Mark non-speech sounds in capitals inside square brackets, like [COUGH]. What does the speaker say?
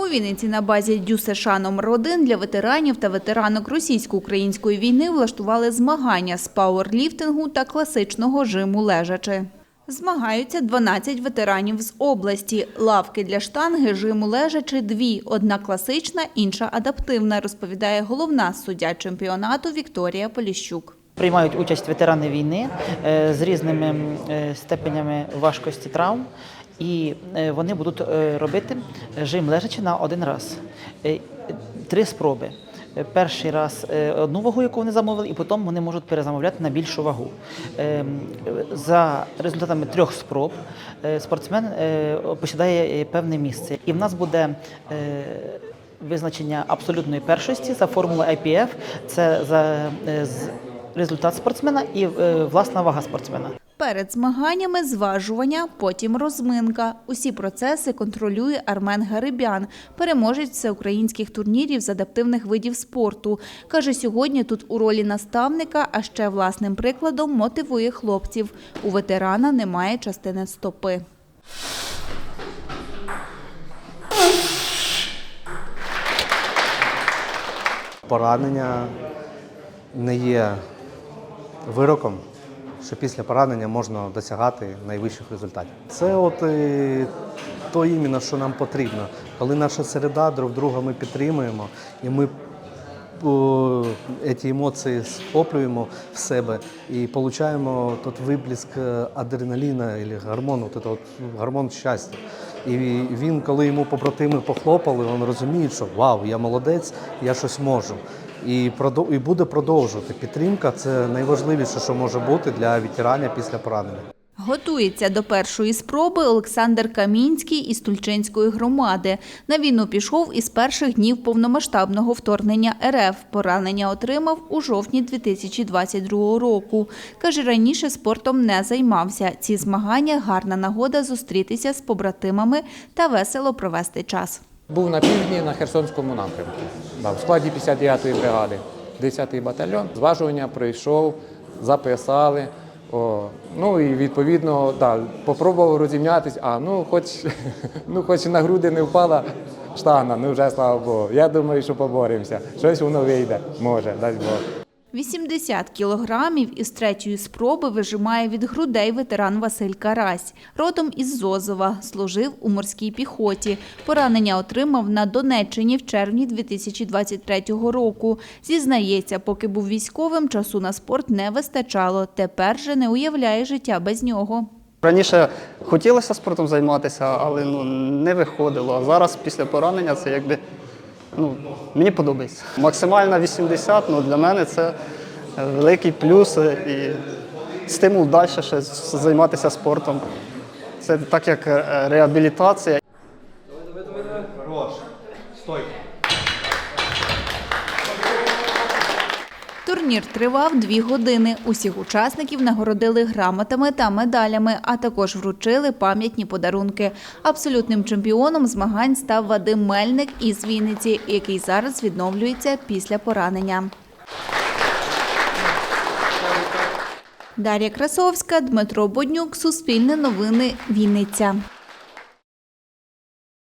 У Вінниці на базі ДЮСШ номер 1 для ветеранів та ветеранок російсько-української війни влаштували змагання з пауерліфтингу та класичного жиму лежачи. Змагаються 12 ветеранів з області. Лавки для штанги жиму лежачи дві. Одна класична, інша адаптивна, розповідає головна суддя чемпіонату Вікторія Поліщук. Приймають участь ветерани війни е, з різними е, степенями важкості травм, і е, вони будуть е, робити жим лежачи на один раз. Е, Три спроби. Е, Перший раз е, одну вагу, яку вони замовили, і потім вони можуть перезамовляти на більшу вагу. Е, За результатами трьох спроб е, спортсмен е, посідає е, певне місце. І в нас буде е, визначення абсолютної першості за формулою IPF. Це за е, результат спортсмена і е, власна вага спортсмена. Перед змаганнями зважування, потім розминка. Усі процеси контролює Армен Гарибян, переможець всеукраїнських турнірів з адаптивних видів спорту. Каже, сьогодні тут у ролі наставника, а ще власним прикладом мотивує хлопців. У ветерана немає частини стопи. Поранення не є вироком, що після поранення можна досягати найвищих результатів. Це от е, то іменно, що нам потрібно. Коли наша середа друг друга ми підтримуємо і ми ці емоції схоплюємо в себе і отримуємо тот виплеск е, адреналіна або гормону, от, гормон щастя. І він, коли йому побратими похлопали, він розуміє, що вау, я молодець, я щось можу. І, продов- і буде продовжувати. Підтримка це найважливіше, що може бути для ветеранів після поранення. Готується до першої спроби Олександр Камінський із Тульчинської громади. На війну пішов із перших днів повномасштабного вторгнення РФ. Поранення отримав у жовтні 2022 року. Каже, раніше спортом не займався. Ці змагання – гарна нагода зустрітися з побратимами та весело провести час. Був на півдні на Херсонському напрямку. В складі 59-ї бригади, 10-й батальйон. Зважування прийшов, записали. О, ну і відповідно, да, попробував розімнятись, а ну хоч, [LAUGHS] ну хоч на груди не впала штана, ну вже слава Богу. Я думаю, що поборемося. Щось воно вийде, може, дасть Бог. 80 кілограмів із третьої спроби вижимає від грудей ветеран Василь Карась. Родом із Зозова, служив у морській піхоті. Поранення отримав на Донеччині в червні 2023 року. Зізнається, поки був військовим, часу на спорт не вистачало. Тепер же не уявляє життя без нього. Раніше хотілося спортом займатися, але ну, не виходило. А зараз після поранення це якби ну, мені подобається. Максимально 80, ну для мене це е, великий плюс е, і стимул далі ще займатися спортом. Це так як е, реабілітація. Турнір тривав дві години. Усіх учасників нагородили грамотами та медалями, а також вручили пам'ятні подарунки. Абсолютним чемпіоном змагань став Вадим Мельник із Вінниці, який зараз відновлюється після поранення. Дар'я Красовська, Дмитро Боднюк, Суспільне новини, Вінниця.